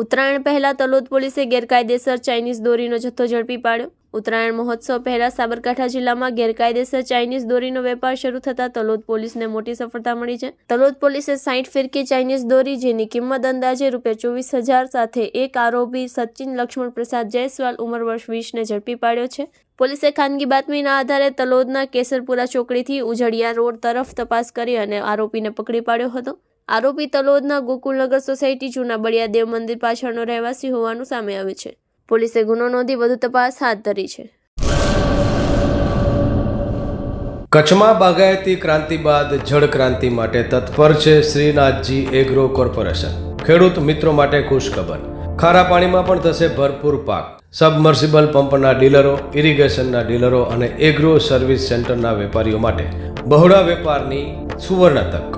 ઉત્તરાયણ પહેલા તલોદ પોલીસે ગેરકાયદેસર ચાઇનીઝ દોરીનો જથ્થો ઝડપી પાડ્યો. ઉત્તરાયણ મહોત્સવ પહેલા સાબરકાંઠા જિલ્લામાં ગેરકાયદેસર ચાઇનીઝ દોરીનો વેપાર શરૂ થતા તલોદ પોલીસને મોટી સફળતા મળી છે. તલોદ પોલીસે સાઠ ફિરકી ચાઇનીઝ દોરી, જેની કિંમત અંદાજે રૂપિયા ચોવીસ હજાર સાથે એક આરોપી સચિન લક્ષ્મણ પ્રસાદ જયસ્વાલ ઉંમર વર્ષ વીસને ઝડપી પાડ્યો છે. પોલીસે ખાનગી બાતમીના આધારે તલોદના કેસરપુરા ચોકડીથી ઉજળિયા રોડ તરફ તપાસ કરી અને આરોપીને પકડી પાડ્યો હતો. આરોપી તલોદના ગોકુલનગર સોસાયટી જૂના બળિયા દેવ મંદિર પાછળનો રહેવાસી હોવાનું સામે આવે છે. પોલીસે ગુનો નોંધી વધુ તપાસ હાથ ધરી છે. કચ્છમાં બાગાયતી ક્રાંતિ બાદ જળ ક્રાંતિ માટે તત્પર છે શ્રીનાથજી એગ્રો કોર્પોરેશન. ખેડૂત મિત્રો માટે ખુશખબર. ખારા પાણીમાં પણ થશે ભરપૂર પાક. સબમર્સિબલ પંપના ડીલરો, ઇરિગેશનના ડીલરો અને એગ્રો સર્વિસ સેન્ટરના વેપારીઓ માટે બહોળા વેપારની સુવર્ણ તક.